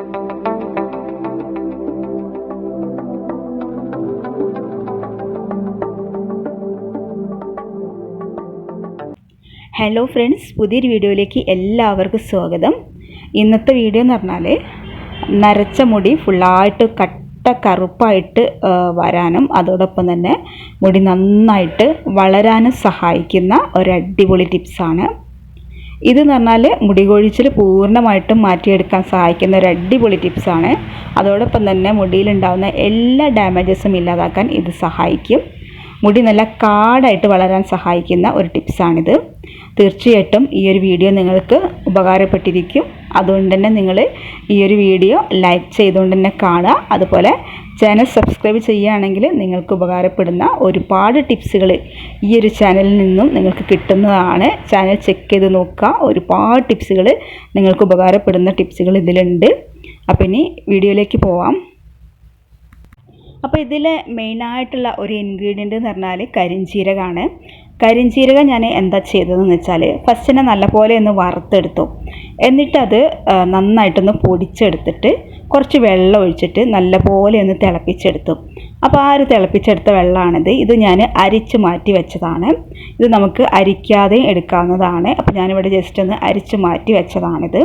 Hello friends പുതിയൊരു വീഡിയോയിലേക്ക് എല്ലാവർക്കും സ്വാഗതം. ഇന്നത്തെ വീഡിയോ എന്ന് പറഞ്ഞാൽ നരച്ച മുടി ഫുള്ളായിട്ട് കട്ട കറുപ്പായിട്ട് വരാനും അതോടൊപ്പം തന്നെ മുടി നന്നായിട്ട് വളരാനും സഹായിക്കുന്ന ഒരു അടിപൊളി ടിപ്സാണ് ഇതെന്ന് പറഞ്ഞാൽ മുടി കൊഴിച്ചിൽ പൂർണമായിട്ടും മാറ്റിയെടുക്കാൻ സഹായിക്കുന്ന ഒരു അടിപൊളി ടിപ്സാണ്. അതോടൊപ്പം തന്നെ മുടിയിലുണ്ടാകുന്ന എല്ലാ ഡാമേജസും ഇല്ലാതാക്കാൻ ഇത് സഹായിക്കും. മുടി നല്ല കാടായിട്ട് വളരാൻ സഹായിക്കുന്ന ഒരു ടിപ്സാണിത്. തീർച്ചയായിട്ടും ഈ ഒരു വീഡിയോ നിങ്ങൾക്ക് ഉപകാരപ്പെട്ടിരിക്കും. അതുകൊണ്ട് തന്നെ നിങ്ങൾ ഈ ഒരു വീഡിയോ ലൈക്ക് ചെയ്തുകൊണ്ട് തന്നെ കാണുക. അതുപോലെ ചാനൽ സബ്സ്ക്രൈബ് ചെയ്യുകയാണെങ്കിൽ നിങ്ങൾക്ക് ഉപകാരപ്പെടുന്ന ഒരുപാട് ടിപ്സുകൾ ഈ ഒരു ചാനലിൽ നിന്നും നിങ്ങൾക്ക് കിട്ടുന്നതാണ്. ചാനൽ ചെക്ക് ചെയ്ത് നോക്കുക. ഒരുപാട് ടിപ്സുകൾ നിങ്ങൾക്ക് ഉപകാരപ്പെടുന്ന ടിപ്സുകൾ ഇതിലുണ്ട്. അപ്പം ഇനി വീഡിയോയിലേക്ക് പോവാം. അപ്പോൾ ഇതിൽ മെയിനായിട്ടുള്ള ഒരു ഇൻഗ്രീഡിയന്റ് എന്ന് പറഞ്ഞാൽ കരിഞ്ചീരകമാണ്. കരിഞ്ചീരകം ഞാൻ എന്താ ചെയ്തതെന്ന് വെച്ചാൽ ഫസ്റ്റിനെ നല്ലപോലെ ഒന്ന് വറുത്തെടുത്തു. എന്നിട്ടത് നന്നായിട്ടൊന്ന് പൊടിച്ചെടുത്തിട്ട് കുറച്ച് വെള്ളം ഒഴിച്ചിട്ട് നല്ലപോലെ ഒന്ന് തിളപ്പിച്ചെടുത്തു. അപ്പോൾ ആ ഒരു തിളപ്പിച്ചെടുത്ത വെള്ളമാണിത് ഇത് ഞാൻ അരിച്ച് മാറ്റി വെച്ചതാണ്. ഇത് നമുക്ക് അരിക്കാതെയും എടുക്കാവുന്നതാണ്. അപ്പോൾ ഞാനിവിടെ ജസ്റ്റ് ഒന്ന് അരിച്ച് മാറ്റി വെച്ചതാണിത്.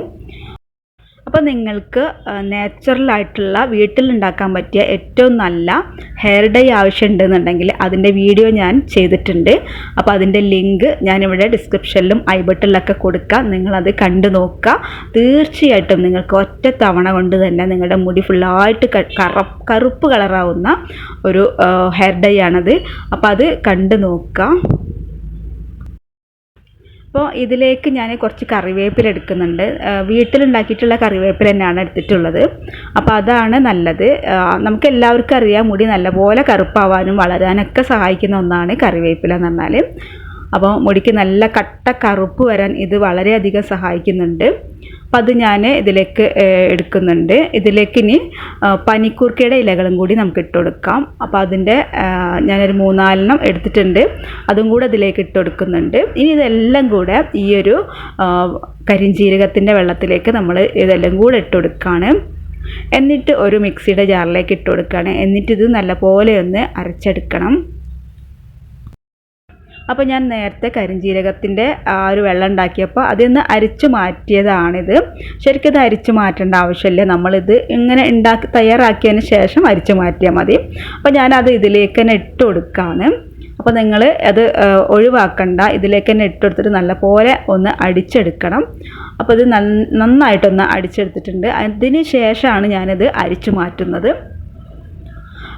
അപ്പോൾ നിങ്ങൾക്ക് നാച്ചുറൽ ആയിട്ടുള്ള വീട്ടിലുണ്ടാക്കാൻ പറ്റിയ ഏറ്റവും നല്ല ഹെയർ ഡൈ ആവശ്യമുണ്ടെന്നുണ്ടെങ്കിൽ അതിന്റെ വീഡിയോ ഞാൻ ചെയ്തിട്ടുണ്ട്. അപ്പോൾ അതിന്റെ ലിങ്ക് ഞാനിവിടെ ഡിസ്ക്രിപ്ഷനിലും ഐ ബട്ടണിലൊക്കെ കൊടുക്കാം. നിങ്ങളത് കണ്ടു നോക്കുക. തീർച്ചയായിട്ടും നിങ്ങൾക്ക് ഒറ്റ തവണ കൊണ്ട് തന്നെ നിങ്ങളുടെ മുടി ഫുള്ളായിട്ട് കറ കറുപ്പ് കളറാവുന്ന ഒരു ഹെയർ ഡൈ ആണത്. അപ്പോൾ അത് കണ്ടു നോക്കുക. അപ്പോൾ ഇതിലേക്ക് ഞാൻ കുറച്ച് കറിവേപ്പില എടുക്കുന്നുണ്ട്. വീട്ടിലുണ്ടാക്കിയിട്ടുള്ള കറിവേപ്പില തന്നെയാണ് എടുത്തിട്ടുള്ളത്. അപ്പോൾ അതാണ് നല്ലത്. നമുക്ക് എല്ലാവർക്കും അറിയാം മുടി നല്ലപോലെ കറുപ്പാവാനും വളരാനൊക്കെ സഹായിക്കുന്ന ഒന്നാണ് കറിവേപ്പില എന്ന് പറഞ്ഞാൽ അപ്പോൾ മുടിക്ക് നല്ല കട്ട കറുപ്പ് വരാൻ ഇത് വളരെയധികം സഹായിക്കുന്നുണ്ട്. അപ്പം അത് ഞാൻ ഇതിലേക്ക് എടുക്കുന്നുണ്ട്. ഇതിലേക്ക് ഇനി പനിക്കൂർക്കയുടെ ഇലകളും കൂടി നമുക്ക് ഇട്ട് കൊടുക്കാം. അപ്പോൾ അതിന്റെ ഞാനൊരു മൂന്നാലെണ്ണം എടുത്തിട്ടുണ്ട്. അതും കൂടെ ഇതിലേക്ക് ഇട്ട് കൊടുക്കുന്നുണ്ട്. ഇനി ഇതെല്ലാം കൂടെ ഈ ഒരു കരിഞ്ചീരകത്തിന്റെ വെള്ളത്തിലേക്ക് നമ്മൾ ഇതെല്ലാം കൂടെ ഇട്ട് കൊടുക്കുകയാണ്. എന്നിട്ട് ഒരു മിക്സിയുടെ ജാറിലേക്ക് ഇട്ട് കൊടുക്കുകയാണ്. എന്നിട്ട് ഇത് നല്ലപോലെ ഒന്ന് അരച്ചെടുക്കണം. അപ്പോൾ ഞാൻ നേരത്തെ കരിഞ്ജീരകത്തിന്റെ ആ ഒരു വെള്ളം ഉണ്ടാക്കിയപ്പോൾ അതിൽ നിന്ന് അരിച്ചു മാറ്റിയതാണിത്. ശരിക്കും ഇത് അരിച്ചു മാറ്റേണ്ട ആവശ്യമില്ല. നമ്മളിത് ഇങ്ങനെ ഉണ്ടാക്കി തയ്യാറാക്കിയതിന് ശേഷം അരിച്ചു മാറ്റിയാൽ മതി. അപ്പോൾ ഞാനത് ഇതിലേക്ക് തന്നെ ഇട്ട് കൊടുക്കുകയാണ് അപ്പോൾ നിങ്ങൾ അത് ഒഴിവാക്കണ്ട. ഇതിലേക്ക് തന്നെ ഇട്ട് കൊടുത്തിട്ട് നല്ലപോലെ ഒന്ന് അടിച്ചെടുക്കണം. അപ്പോൾ ഇത് നന്ന- നന്നായിട്ടൊന്ന് അടിച്ചെടുത്തിട്ടുണ്ട്. അതിന് ശേഷമാണ് ഞാനിത് അരിച്ചു മാറ്റുന്നത്.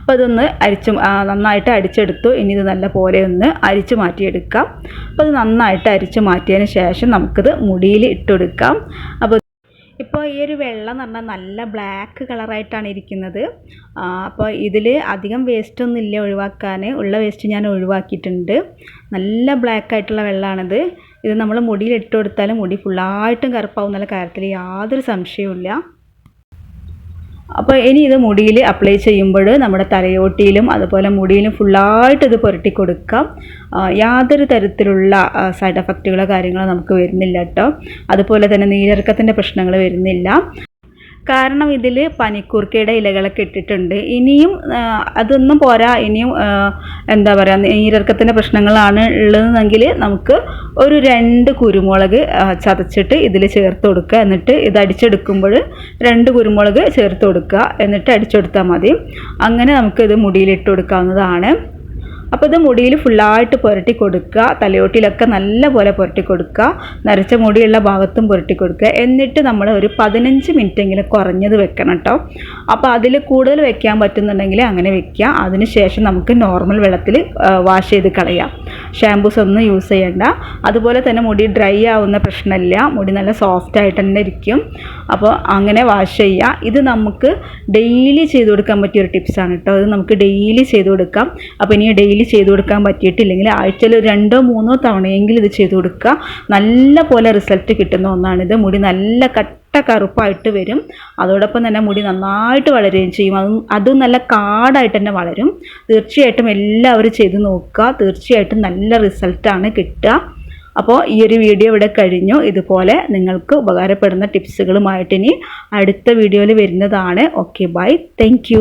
അപ്പോൾ ഇതൊന്ന് അരിച്ച് നന്നായിട്ട് അരിച്ചെടുത്തു. ഇനി ഇത് നല്ല പോലെ ഒന്ന് അരിച്ച് മാറ്റിയെടുക്കാം. അപ്പോൾ ഇത് നന്നായിട്ട് അരിച്ച് മാറ്റിയതിന് ശേഷം നമുക്കിത് മുടിയിൽ ഇട്ടെടുക്കാം. അപ്പോൾ ഇപ്പോൾ ഈ ഒരു വെള്ളം എന്ന് പറഞ്ഞാൽ നല്ല ബ്ലാക്ക് കളറായിട്ടാണ് ഇരിക്കുന്നത്. അപ്പോൾ ഇതിൽ അധികം വേസ്റ്റ് ഒന്നും ഇല്ല ഒഴിവാക്കാൻ ഉള്ള വേസ്റ്റ് ഞാൻ ഒഴിവാക്കിയിട്ടുണ്ട്. നല്ല ബ്ലാക്ക് ആയിട്ടുള്ള വെള്ളമാണിത് ഇത് നമ്മൾ മുടിയിൽ ഇട്ട് കൊടുത്താലും മുടി ഫുള്ളായിട്ടും കറുപ്പാവും എന്നുള്ള കാര്യത്തിൽ യാതൊരു സംശയവുമില്ല. അപ്പോൾ ഇനി ഇത് മുടിയിൽ അപ്ലൈ ചെയ്യുമ്പോൾ നമ്മുടെ തലയോട്ടിയിലും അതുപോലെ മുടിയിലും ഫുള്ളായിട്ട് ഇത് പുരട്ടി കൊടുക്കാം. യാതൊരു തരത്തിലുള്ള സൈഡ് എഫക്റ്റുകളോ കാര്യങ്ങളോ നമുക്ക് വരുന്നില്ല കേട്ടോ അതുപോലെ തന്നെ നീരിറക്കത്തിന്റെ പ്രശ്നങ്ങൾ വരുന്നില്ല. കാരണം ഇതിൽ പനിക്കൂർക്കയുടെ ഇലകളൊക്കെ ഇട്ടിട്ടുണ്ട്. ഇനിയും അതൊന്നും പോരാ. ഇനിയും എന്താ പറയുക നീരിറക്കത്തിന്റെ പ്രശ്നങ്ങളാണ് ഉള്ളതെങ്കിൽ നമുക്ക് ഒരു രണ്ട് കുരുമുളക് ചതച്ചിട്ട് ഇതിൽ ചേർത്ത് കൊടുക്കുക. എന്നിട്ട് ഇത് അടിച്ചെടുക്കുമ്പോൾ രണ്ട് കുരുമുളക് ചേർത്ത് കൊടുക്കുക. എന്നിട്ട് അടിച്ചെടുത്താൽ മതി. അങ്ങനെ നമുക്ക് ഇത് മുടിയിലിട്ട് കൊടുക്കാവുന്നതാണ്. അപ്പോൾ ഇത് മുടിയിൽ ഫുള്ളായിട്ട് പുരട്ടി കൊടുക്കുക. തലയോട്ടിലൊക്കെ നല്ല പോലെ പുരട്ടി കൊടുക്കുക. നരച്ച മുടിയുള്ള ഭാഗത്തും പുരട്ടി കൊടുക്കുക. എന്നിട്ട് നമ്മൾ ഒരു പതിനഞ്ച് മിനിറ്റെങ്കിലും കുറഞ്ഞത് വെക്കണം കേട്ടോ അപ്പോൾ അതിൽ കൂടുതൽ വെക്കാൻ പറ്റുന്നുണ്ടെങ്കിൽ അങ്ങനെ വെക്കുക. അതിന് ശേഷം നമുക്ക് നോർമൽ വെള്ളത്തിൽ വാഷ് ചെയ്ത് കളയാം. ഷാമ്പൂസ് ഒന്നും യൂസ് ചെയ്യണ്ട. അതുപോലെ തന്നെ മുടി ഡ്രൈ ആവുന്ന പ്രശ്നമില്ല മുടി നല്ല സോഫ്റ്റ് ആയിട്ട് തന്നെ ഇരിക്കും. അപ്പോൾ അങ്ങനെ വാഷ് ചെയ്യുക ഇത് നമുക്ക് ഡെയിലി ചെയ്ത് കൊടുക്കാൻ പറ്റിയ ഒരു ടിപ്സാണ് കേട്ടോ അത് നമുക്ക് ഡെയിലി ചെയ്ത് കൊടുക്കാം. അപ്പോൾ ഇനി ഡെയിലി ചെയ്ത് കൊടുക്കാൻ പറ്റിയിട്ടില്ലെങ്കിൽ ആഴ്ചയിൽ രണ്ടോ മൂന്നോ തവണയെങ്കിലും ഇത് ചെയ്ത് കൊടുക്കുക. നല്ല പോലെ റിസൾട്ട് കിട്ടുന്ന ഒന്നാണിത്. മുടി നല്ല കട്ട കറുപ്പായിട്ട് വരും. അതോടൊപ്പം തന്നെ മുടി നന്നായിട്ട് വളരുകയും ചെയ്യും. അതും അതും നല്ല കാടായിട്ട് തന്നെ വളരും. തീർച്ചയായിട്ടും എല്ലാവരും ചെയ്ത് നോക്കുക. തീർച്ചയായിട്ടും നല്ല റിസൾട്ടാണ് കിട്ടുക. അപ്പോൾ ഈ ഒരു വീഡിയോ ഇവിടെ കഴിഞ്ഞു. ഇതുപോലെ നിങ്ങൾക്ക് ഉപകാരപ്പെടുന്ന ടിപ്സുകളുമായിട്ട് ഇനി അടുത്ത വീഡിയോയിൽ വരുന്നതാണ്. Okay bye thank